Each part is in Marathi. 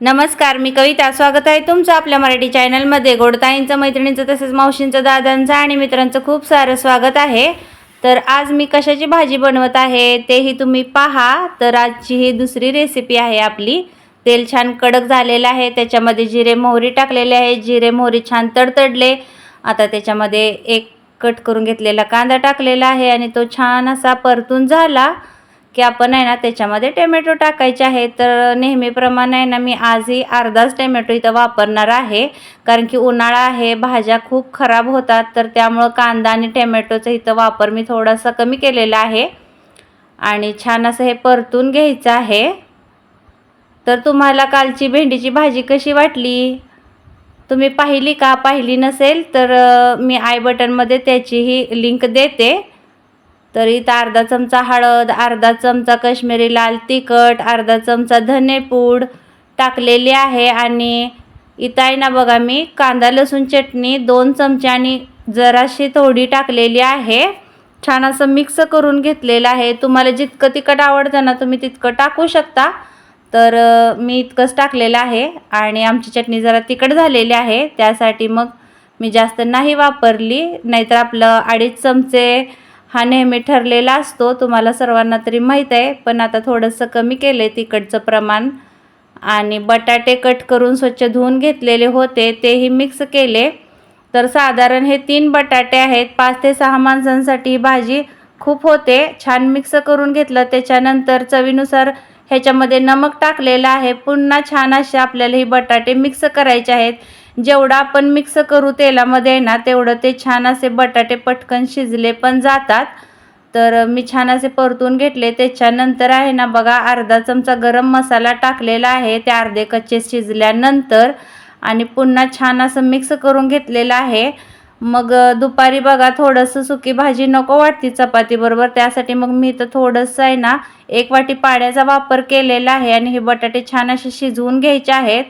नमस्कार मी कविता. स्वागत आहे तुमचं आपल्या मराठी चॅनलमध्ये. गोडताईंचं मैत्रिणींचं तसेच मावशींचं दादांचं आणि मित्रांचं खूप सारं स्वागत आहे. तर आज मी कशाची भाजी बनवत आहे तेही तुम्ही पहा. तर आजची ही दुसरी रेसिपी आहे आपली. तेल छान कडक झालेलं आहे. त्याच्यामध्ये जिरे मोहरी टाकलेले आहे. जिरे मोहरी छान तडतडले. आता त्याच्यामध्ये एक कट करून घेतलेला कांदा टाकलेला आहे आणि तो छान असा परतून झाला. की आपण आहे ना त्याच्यामध्ये टोमॅटो टाकायचे आहे. तर नेहमीप्रमाणे आहे ना मी आजही अर्धाच टोमॅटो इथं वापरणार आहे. कारण की उन्हाळा आहे भाज्या खूप खराब होतात. तर त्यामुळं कांदा आणि टोमॅटोचा इथं वापर मी थोडासा कमी केलेला आहे. आणि छान असं हे परतून घ्यायचं आहे. तर तुम्हाला कालची भेंडीची भाजी कशी वाटली? तुम्ही पाहिली का? पाहिली नसेल तर मी आय बटनमध्ये त्याचीही लिंक देते. तर इथं अर्धा चमचा हळद अर्धा चमचा कश्मीरी लाल तिखट अर्धा चमचा धनेपूड टाकलेली आहे. आणि इथं आहे ना बघा मी कांदा लसूण चटणी दोन चमचे आणि जराशी थोडी टाकलेली आहे. छान असं मिक्स करून घेतलेलं आहे. तुम्हाला जितकं तिखट आवडतं ना तुम्ही तितकं टाकू शकता. तर मी इतकंच टाकलेलं आहे. आणि आमची चटणी जरा तिखट झालेली आहे. त्यासाठी मग मी जास्त नाही वापरली. नाहीतर आपलं अडीच चमचे हा नेहमी ठरलेला असतो तुम्हाला सर्वांना तरी माहीत आहे. पण आता थोडंसं कमी केलं आहे तिखटचं प्रमाण. आणि बटाटे कट करून स्वच्छ धुवून घेतलेले होते तेही मिक्स केले. तर साधारण हे तीन बटाटे आहेत. पाच ते सहा माणसांसाठी भाजी खूप होते. छान मिक्स करून घेतलं. त्याच्यानंतर चवीनुसार ह्याच्यामध्ये नमक टाकलेलं आहे. पुन्हा छान असे आपल्याला ही बटाटे मिक्स करायचे आहेत. जेवढं आपण मिक्स करू तेलामध्ये ना तेवढं ते छान असे बटाटे पटकन शिजले पण जातात. तर मी छान असे परतून घेतले. त्याच्यानंतर आहे ना बघा अर्धा चमचा गरम मसाला टाकलेला आहे. ते अर्धे कच्चे शिजल्यानंतर आणि पुन्हा छान असं मिक्स करून घेतलेलं आहे. मग दुपारी बघा थोडंसं सुकी भाजी नको वाटती चपातीबरोबर. त्यासाठी मग मी तर थोडंसं आहे ना एक वाटी पाण्याचा वापर केलेला आहे आणि हे बटाटे छान असे शिजवून घ्यायचे आहेत.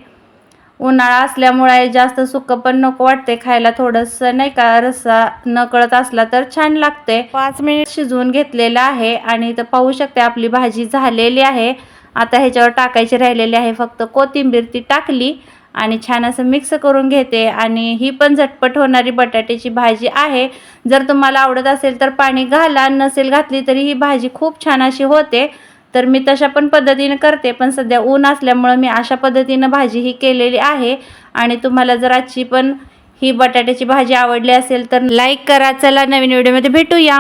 उन्हाळा असल्यामुळे जास्त सुकं पण नको वाटते खायला. थोडंसं नाही का रस्सा न कळत असला तर छान लागते. पाच मिनिट शिजवून घेतलेलं आहे आणि तर पाहू शकते आपली भाजी झालेली आहे. आता ह्याच्यावर टाकायची राहिलेली आहे. फक्त कोथिंबीर ती टाकली आणि छान असं मिक्स करून घेते. आणि ही पण झटपट होणारी बटाट्याची भाजी आहे. जर तुम्हाला आवडत असेल तर पाणी घाला. नसेल घातली तरी ही भाजी खूप छान अशी होते. तर मी तशा पण पद्धतीनं करते पण सध्या ऊन असल्यामुळं मी अशा पद्धतीनं भाजी ही केलेली आहे. आणि तुम्हाला जर आजची पण ही बटाट्याची भाजी आवडली असेल तर लाईक करा. चला नवीन व्हिडिओमध्ये भेटूया.